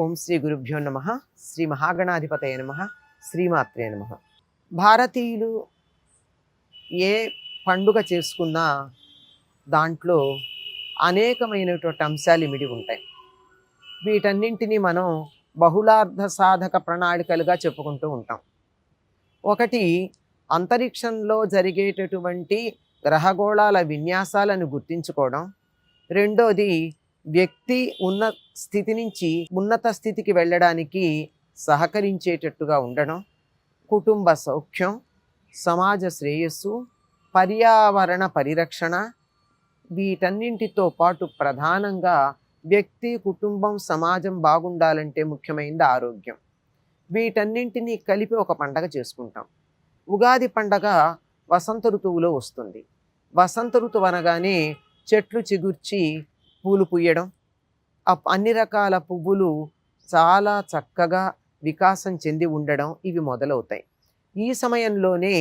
ఓం శ్రీ గురుభ్యో నమ శ్రీ మహాగణాధిపతయ నమ శ్రీమాత్రే నమ. భారతీయులు ఏ పండుగ చేసుకున్నా దాంట్లో అనేకమైనటువంటి అంశాలు ఇమిడి ఉంటాయి. వీటన్నింటినీ మనం బహుళార్థ సాధక ప్రణాళికలుగా చెప్పుకుంటూ ఉంటాం. ఒకటి అంతరిక్షంలో జరిగేటటువంటి గ్రహగోళాల విన్యాసాలను గుర్తించుకోవడం. రెండోది వ్యక్తి ఉన్న స్థితి నుంచి ఉన్నత స్థితికి వెళ్ళడానికి సహకరించేటట్టుగా ఉండడం కుటుంబ సౌఖ్యం సమాజ శ్రేయస్సు పర్యావరణ పరిరక్షణ వీటన్నింటితో పాటు ప్రధానంగా వ్యక్తి కుటుంబం సమాజం బాగుండాలంటే ముఖ్యమైనది ఆరోగ్యం. వీటన్నింటినీ కలిపి ఒక పండగ చేసుకుంటాం. ఉగాది పండగ వసంత ఋతువులో వస్తుంది. వసంత ఋతువు అనగానే చెట్లు చిగుర్చి పూలు పూయడం. అన్ని రకాల పువ్వులు చాలా చక్కగా వికాసం చెంది ఉండడం ఇవి మొదలవుతాయి. ఈ సమయంలోనే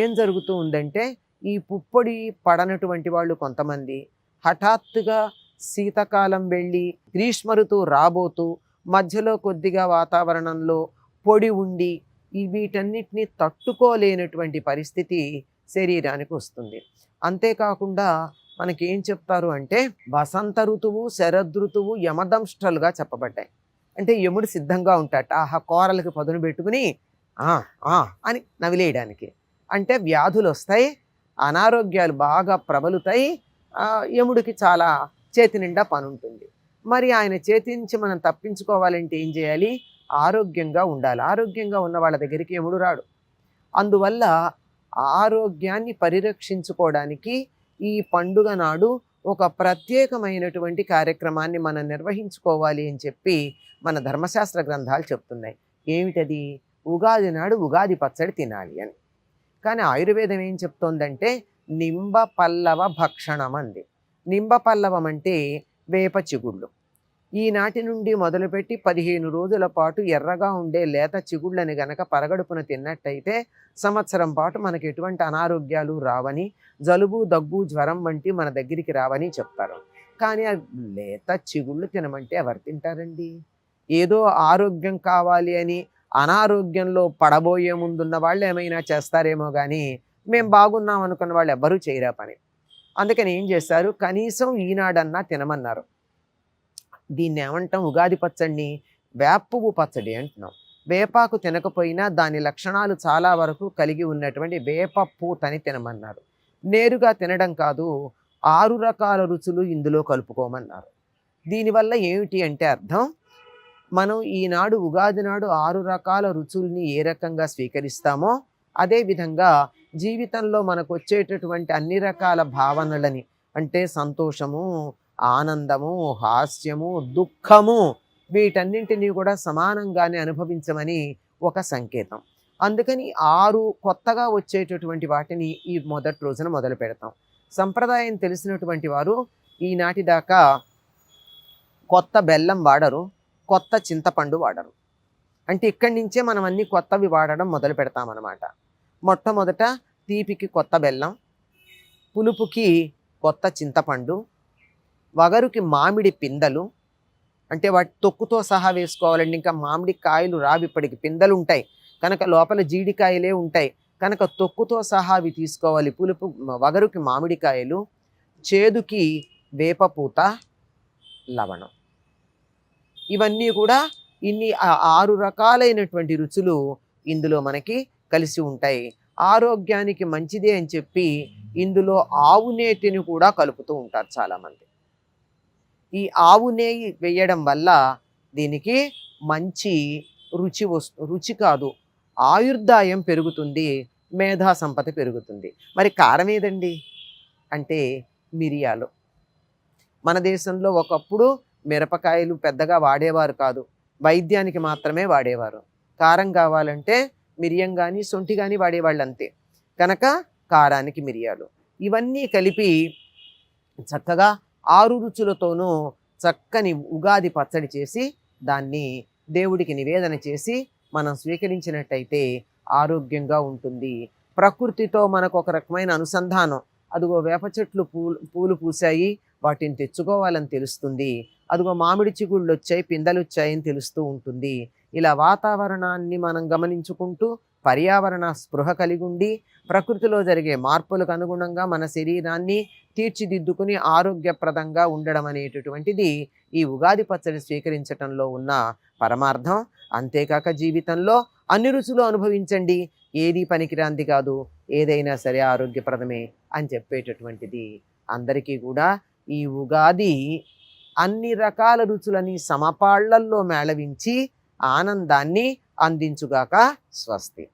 ఏం జరుగుతూ ఉందంటే ఈ పుప్పొడి పడనటువంటి వాళ్ళు కొంతమంది హఠాత్తుగా శీతాకాలం వెళ్ళి గ్రీష్మ ఋతువు రాబోతూ మధ్యలో కొద్దిగా వాతావరణంలో పొడి ఉండి ఈ వీటన్నిటిని తట్టుకోలేనటువంటి పరిస్థితి శరీరానికి వస్తుంది. అంతేకాకుండా మనకి ఏం చెప్తారు అంటే వసంత ఋతువు శరదృతువు యమదంష్టలుగా చెప్పబడ్డాయి. అంటే యముడు సిద్ధంగా ఉంటాట. ఆహా కోరలకు పదును పెట్టుకుని "ఆ, అని నవిలేయడానికి. అంటే వ్యాధులు వస్తాయి అనారోగ్యాలు బాగా ప్రబలుతాయి యముడికి చాలా చేతి నిండా పని ఉంటుంది మరి ఆయన చేతి నుంచి మనం తప్పించుకోవాలంటే ఏం చేయాలి? ఆరోగ్యంగా ఉండాలి. ఆరోగ్యంగా ఉన్న వాళ్ళ దగ్గరికి యముడు రాడు. అందువల్ల ఆరోగ్యాన్ని పరిరక్షించుకోవడానికి ఈ పండుగ నాడు ఒక ప్రత్యేకమైనటువంటి కార్యక్రమాన్ని మనం నిర్వహించుకోవాలి అని చెప్పి మన ధర్మశాస్త్ర గ్రంథాలు చెప్తున్నాయి. ఏమిటది? ఉగాది నాడు ఉగాది పచ్చడి తినాలి అని. కానీ ఆయుర్వేదం ఏం చెప్తోందంటే నింబ పల్లవ భక్షణం అంది. నింబ పల్లవం అంటే వేప చిగుళ్ళు. ఈనాటి నుండి మొదలుపెట్టి పదిహేను రోజుల పాటు ఎర్రగా ఉండే లేత చిగుళ్ళని గనక పరగడుపున తిన్నట్టయితే సంవత్సరం పాటు మనకు ఎటువంటి అనారోగ్యాలు రావని జలుబు దగ్గు జ్వరం వంటి మన దగ్గరికి రావని చెప్తారు. కానీ ఆ లేత చిగుళ్ళు తినమంటే ఎవరు తింటారండి? ఏదో ఆరోగ్యం కావాలి అని అనారోగ్యంలో పడబోయే ముందున్న వాళ్ళు ఏమైనా చేస్తారేమో కానీ మేము బాగున్నాం అనుకున్న వాళ్ళు ఎవ్వరూ చేయరా పని. అందుకని ఏం చేస్తారు? కనీసం ఈనాడన్నా తినమన్నారు. దీన్ని ఏమంటాం ఉగాది పచ్చడిని వేపువ్వు పచ్చడి అంటున్నాం. వేపాకు తినకపోయినా దాని లక్షణాలు చాలా వరకు కలిగి ఉన్నటువంటి వేప పూతని తినమన్నారు. నేరుగా తినడం కాదు ఆరు రకాల రుచులు ఇందులో కలుపుకోమన్నారు. దీనివల్ల ఏమిటి అంటే అర్థం? మనం ఈనాడు ఉగాది నాడు ఆరు రకాల రుచుల్ని ఏ రకంగా స్వీకరిస్తామో అదేవిధంగా జీవితంలో మనకు వచ్చేటటువంటి అన్ని రకాల భావనలని అంటే సంతోషము ఆనందము హాస్యము దుఃఖము వీటన్నింటినీ కూడా సమానంగానే అనుభవించమని ఒక సంకేతం. అందుకని ఆరు కొత్తగా వచ్చేటటువంటి వాటిని ఈ మొదటి రోజున మొదలు పెడతాం. సంప్రదాయం తెలిసినటువంటి వారు ఈనాటి దాకా కొత్త బెల్లం వాడరు కొత్త చింతపండు వాడరు. అంటే ఇక్కడి నుంచే మనం అన్ని కొత్తవి వాడడం మొదలు పెడతామన్నమాట. మొట్టమొదట తీపికి కొత్త బెల్లం పులుపుకి కొత్త చింతపండు వగరుకి మామిడి పిందలు అంటే వాటి తొక్కుతో సహా వేసుకోవాలండి. ఇంకా మామిడి కాయలు రావి ఇప్పటికి. పిందలు ఉంటాయి కనుక లోపల జీడికాయలే ఉంటాయి. కనుక తొక్కుతో సహా అవి తీసుకోవాలి. పులుపు వగరుకి మామిడికాయలు చేదుకి వేపపూత లవణం. ఇవన్నీ కూడా ఇన్ని ఆరు రకాలైనటువంటి రుచులు ఇందులో మనకి కలిసి ఉంటాయి. ఆరోగ్యానికి మంచిదే అని చెప్పి ఇందులో ఆవు నేతిని కూడా కలుపుతూ ఉంటారు చాలామంది. ఈ ఆవు నెయ్యి వేయడం వల్ల దీనికి మంచి రుచి వస్తు రుచి కాదు. ఆయుర్దాయం పెరుగుతుంది మేధా సంపద పెరుగుతుంది. మరి కారం ఏదండి? అంటే మిరియాలు. మన దేశంలో ఒకప్పుడు మిరపకాయలు పెద్దగా వాడేవారు కాదు. వైద్యానికి మాత్రమే వాడేవారు. కారం కావాలంటే మిరియం కానీ సొంటి కానీ వాడేవాళ్ళు అంతే కనుక కారానికి మిరియాలు. ఇవన్నీ కలిపి చక్కగా ఆరు రుచులతోనూ చక్కని ఉగాది పచ్చడి చేసి దాన్ని దేవుడికి నివేదన చేసి మనం స్వీకరించినట్టయితే ఆరోగ్యంగా ఉంటుంది. ప్రకృతితో మనకు ఒక రకమైన అనుసంధానం. అదిగో వేప చెట్లు పూలు పూలు పూసాయి వాటిని తెచ్చుకోవాలని తెలుస్తుంది. అదిగో మామిడి చిగుళ్ళు వచ్చాయి పిందెలు వచ్చాయని తెలుస్తూ ఉంటుంది. ఇలా వాతావరణాన్ని మనం గమనించుకుంటూ పర్యావరణ స్పృహ కలిగి ఉండి ప్రకృతిలో జరిగే మార్పులకు అనుగుణంగా మన శరీరాన్ని తీర్చిదిద్దుకుని ఆరోగ్యప్రదంగా ఉండడం అనేటటువంటిది ఈ ఉగాది పచ్చడి స్వీకరించటంలో ఉన్న పరమార్థం. అంతేకాక జీవితంలో అన్ని రుచులు అనుభవించండి. ఏది పనికిరాంది కాదు. ఏదైనా సరే ఆరోగ్యప్రదమే అని చెప్పేటటువంటిది. అందరికీ కూడా ఈ ఉగాది అన్ని రకాల రుచులని సమపాళ్ళల్లో మేళవించి ఆనందాన్ని అందించుగాక స్వస్తి.